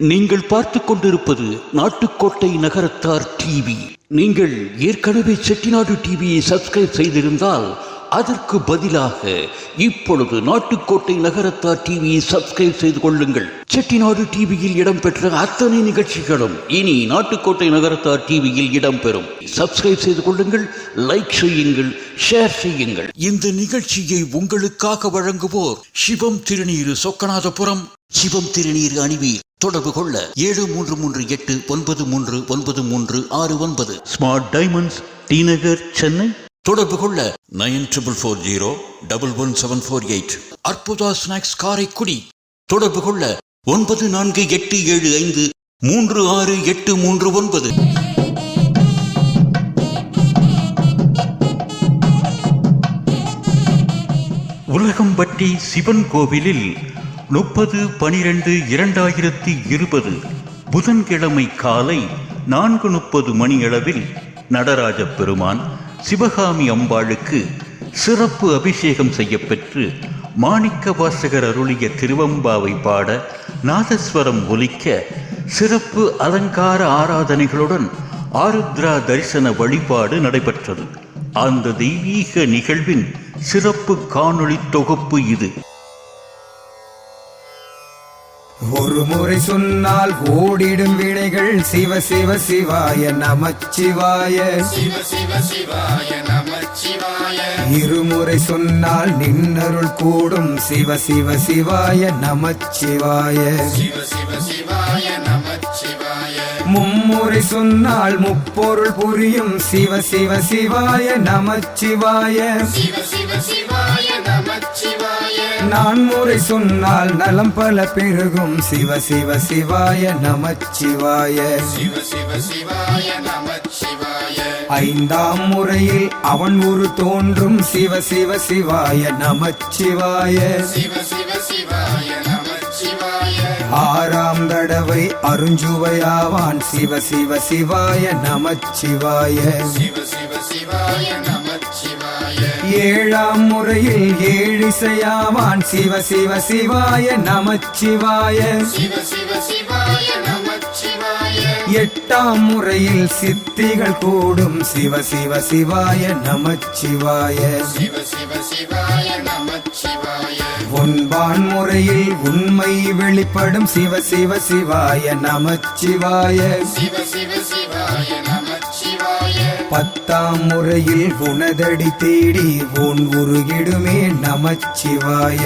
நீங்கள் பார்த்து கொண்டிருப்பது நாட்டுக்கோட்டை நகரத்தார் டிவி. நீங்கள் ஏற்கனவே செட்டிநாடு டிவியை சப்ஸ்கிரைப் செய்திருந்தால் அதற்கு பதிலாக இப்பொழுது நாட்டுக்கோட்டை நகரத்தார் டிவியை சப்ஸ்கிரைப் செய்து கொள்ளுங்கள். செட்டிநாடு டிவியில் இடம்பெற்ற அத்தனை நிகழ்ச்சிகளும் இனி நாட்டுக்கோட்டை நகரத்தார் டிவியில் இடம்பெறும் சப்ஸ்கிரைப் செய்து கொள்ளுங்கள் லைக் செய்யுங்கள் ஷேர் செய்யுங்கள். இந்த நிகழ்ச்சியை உங்களுக்காக வழங்குவோர் சிவம் திருநீரு சொக்கநாதபுரம். சிவம் திருநீர் அணிவீர். தொடர்பு கொள்ள ஏழு மூன்று மூன்று எட்டு ஒன்பது மூன்று ஒன்பது மூன்று ஆறு ஒன்பது. Smart diamonds T Nagar Chennai தொடர்பு கொள்ள nine triple four zero double one seven four eight. Arputha snacks Karaikudi தொடர்பு கொள்ள ஒன்பது நான்கு எட்டு ஏழு ஐந்து மூன்று ஆறு எட்டு மூன்று ஒன்பது. உலகம்பட்டி சிவன் கோவிலில் முப்பது பனிரெண்டு இரண்டாயிரத்தி இருபது புதன்கிழமை காலை நான்கு முப்பது மணியளவில் நடராஜ பெருமான் சிவகாமி அம்பாளுக்கு சிறப்பு அபிஷேகம் செய்யப்பெற்று மாணிக்க வாசகர் அருளிய திருவம்பாவை பாட நாதஸ்வரம் ஒலிக்க சிறப்பு அலங்கார ஆராதனைகளுடன் ஆருத்ரா தரிசன வழிபாடு நடைபெற்றது. அந்த தெய்வீக நிகழ்வின் சிறப்பு காணொளி தொகுப்பு இது. ஒரு முறை சொன்னால் ஓடிடும் வினைகள் சிவ சிவ சிவாய நமச்சிவாய. இருமுறை சொன்னால் நின்னருள் கூடும் சிவ சிவ சிவாய நமச்சிவாய. மும்முறை சொன்னால் முப்பொருள் புரியும் சிவ சிவ சிவாய நமச்சிவாய. சிவ சிவ சிவ நான் முறை சொன்னால் நலம் பல பெருகும். சிவ சிவ சிவாய நமச்சிவாய. சிவ சிவ சிவாய நமச்சிவாய ஐந்தாம் முறையில் அவன் ஒரு தோன்றும். சிவ சிவ சிவாய நமச்சிவாய. சிவ சிவ சிவாய நமச்சிவாய ஆறாம் தடவை அருஞ்சுவையாவான். சிவ சிவ சிவாய நமச்சிவாய. சிவ சிவ சிவாய ஏழாம் முறையில் ஏழிசையாவான். சிவ சிவ சிவாய நமச்சிவாய. சிவ சிவாய நமச்சிவாய எட்டாம் முறையில் சித்திகள் கூடும். சிவ சிவ சிவாய நமச்சிவாய. ஒன்பான் முறையில் உண்மை வெளிப்படும். சிவ சிவ சிவாய நமச்சிவாய. சிவ சிவ சிவாய பத்தாம் முறையில் உனதடி தேடி உன் உருகிடுமே நமச்சிவாய.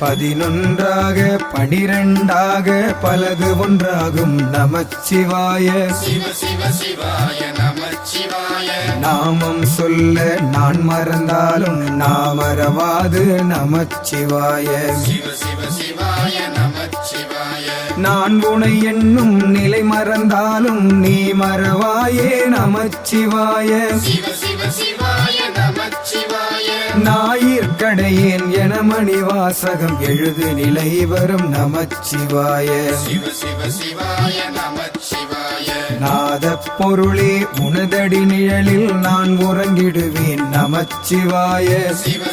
பதினொன்றாக பனிரெண்டாக பலது ஒன்றாகும் நமச்சிவாய. நாமம் சொல்ல நான் மறந்தாலும் நாமரவாது நமச்சிவாய சிவ சிவ சிவ நமச்சிவாய. நான் உனை என்னும் நிலை மறந்தாலும் நீ மறவாயே நமச்சிவாய. ஞாயிற்கடையேன் என மணிவாசகம் எழுது நிலை வரும் நமச்சிவாய. நமச்சிவாய நாத பொருளே உனதடி நிழலில் நான் உறங்கிடுவேன் நமச்சிவாய. சிவ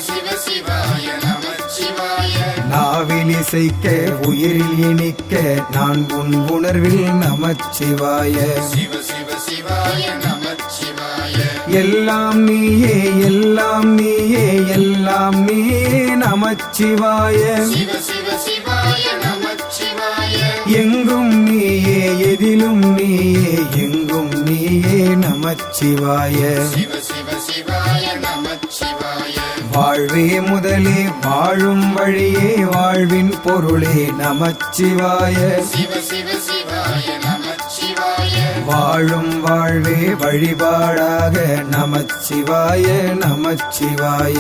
இசைக்க உயிரில் இனிக்க நான் உன் உணர்வில் நமச்சிவாய. எல்லாம் நீயே எல்லாம் நீயே எல்லாம் நீயே நமச்சிவாய. நமச்சிவாய எங்கும் நீயே எதிலும் நீயே எங்கும் நீயே நமச்சிவாய. சிவ சிவ சிவாய நமச்சிவாய. வாழ்வே முதலே வாழும் வழியே வாழ்வின் பொருளே நமச்சிவாய. வாழும் வாழ்வே வழிபாடாக நமச்சிவாய நமச்சிவாய.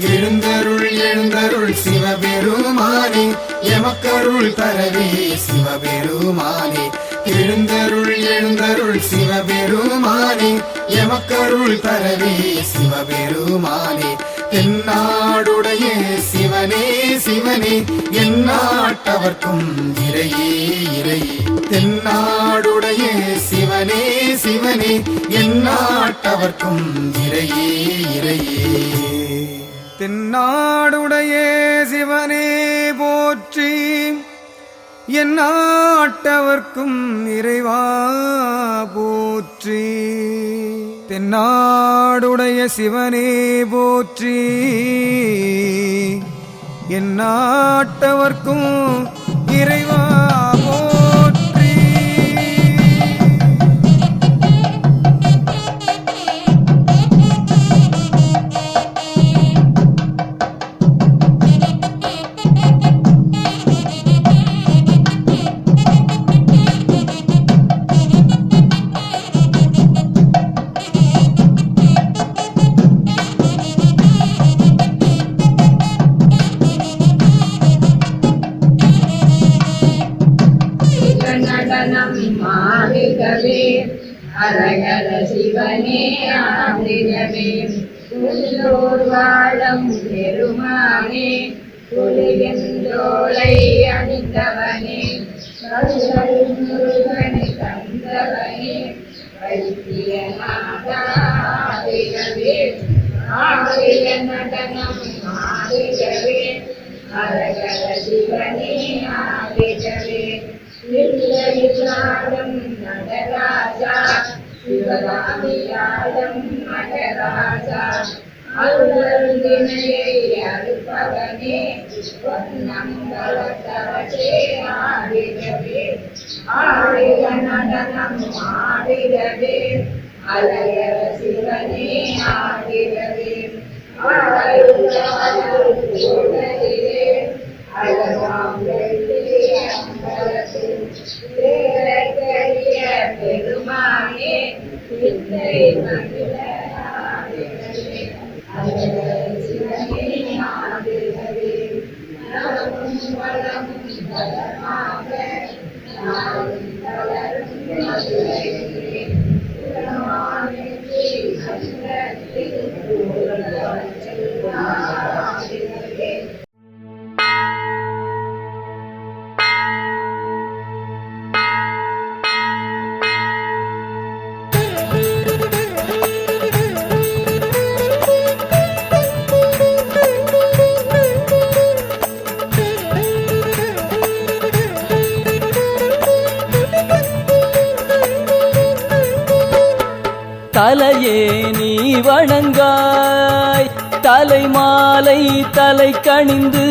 எழுந்தருள் எழுந்தருள் சிவபெருமானே எமக்கருள் தரவே சிவபெருமானே. எழுந்தருள் எழுந்தருள் சிவபெருமானே. எமக்கருள் தரவே சிவபெருமானே. தென்னாடுடைய சிவனே சிவனே. எந்நாட்டவர்க்கும் இறையே இறையே. தென்னாடுடைய சிவனே சிவனே. எந்நாட்டவர்க்கும் இறையே இறையே. தென்னாடுடைய சிவனே போற்றி. என் நாட்டவர்க்கும் இறைவா போற்றி. தென்னாடுடைய சிவனே போற்றி. என் நாட்டவர்க்கும் இறைவா ஆதிரவே உள்ளூர் வாழும் பெருமானே புலியந்தோளை அணிந்தவனே முருகனை தந்தவனே வைத்தியநாதாதிரவே ஆதிர நடனம் அரகர சிவனே சிவகாமியாடும் ஆடிடவே ஆடிட நடனம் ஆடிடவே Thank you. தலையே நீ வணங்காய். தலைமாலை தலை கணிந்து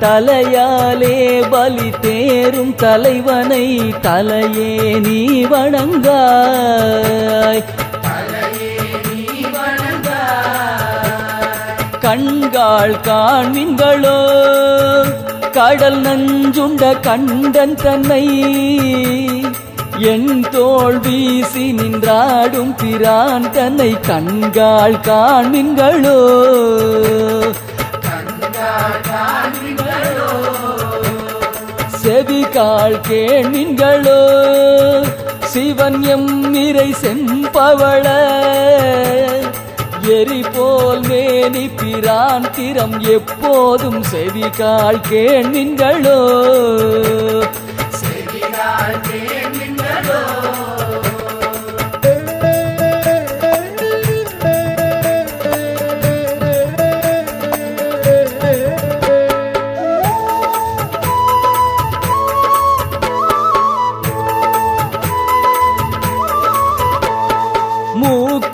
தலையாலே பலி தேரும் தலைவனை தலையே நீ வணங்காய். கண்காள் காண்மின்களோ கடல் நஞ்சுண்ட கண்டன் தன்னை என் தோள் வீசி நின்றாடும் பிரான் தன்னை கண்காள் காண்மின்களோ செவிகாள் கேண்மின்களோ சிவன் எம் இறை செம்பவள எரி போல் மேனி பிரான் திறம் எப்போதும் செவிகாள் கேண்மின்களோ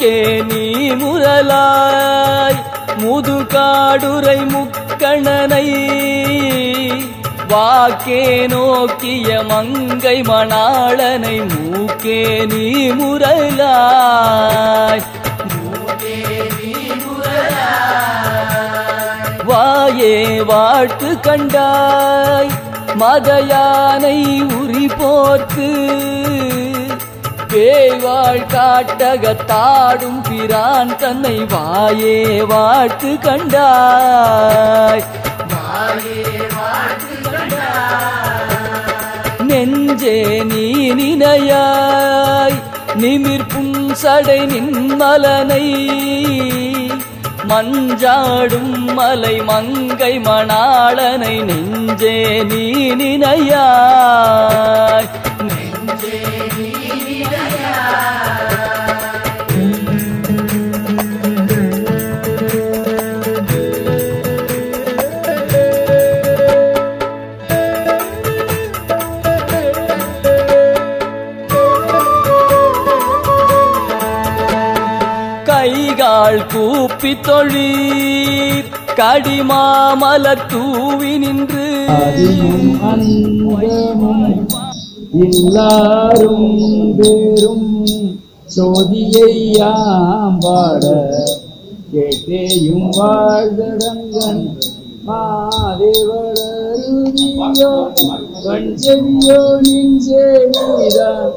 மூக்கே நீ முரலாய் முதுகாடுரை முக்கணனை வாக்கே நோக்கிய மங்கை மணாளனை மூக்கே நீ முரலாய் வாயே வாழ்த்து கண்டாய். மதயானை உரி போர்த்து பேய்வாள் காட்டகத்தாடும் பிரான் தன்னை வாயே வாழ்த்து கண்டாய். நெஞ்சே நீ நினையாய். நிமிர்ப்பும் சடை நின்மலனை மஞ்சாடும் மலை மங்கை மணாளனை நெஞ்சே நீ நினையாய். நெஞ்சே கைகால் கூப்பி தொழில் கடிமாமல தூவி நின்று. அன்பமும் எல்லாரும் பேரும் சோதியை யாம்பாட கேட்டேயும் வாழ்தடங்கன் மாதேவரருதியோ கஞ்சவியோ நின்றேதான்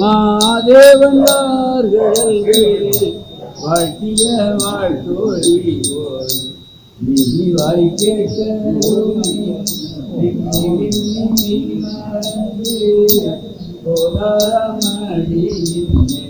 மாதேவன் வார்களே வாழ்த்திய வாழ்த்தோழி போய் விரிவாய் கேட்ட கிடந்தாளே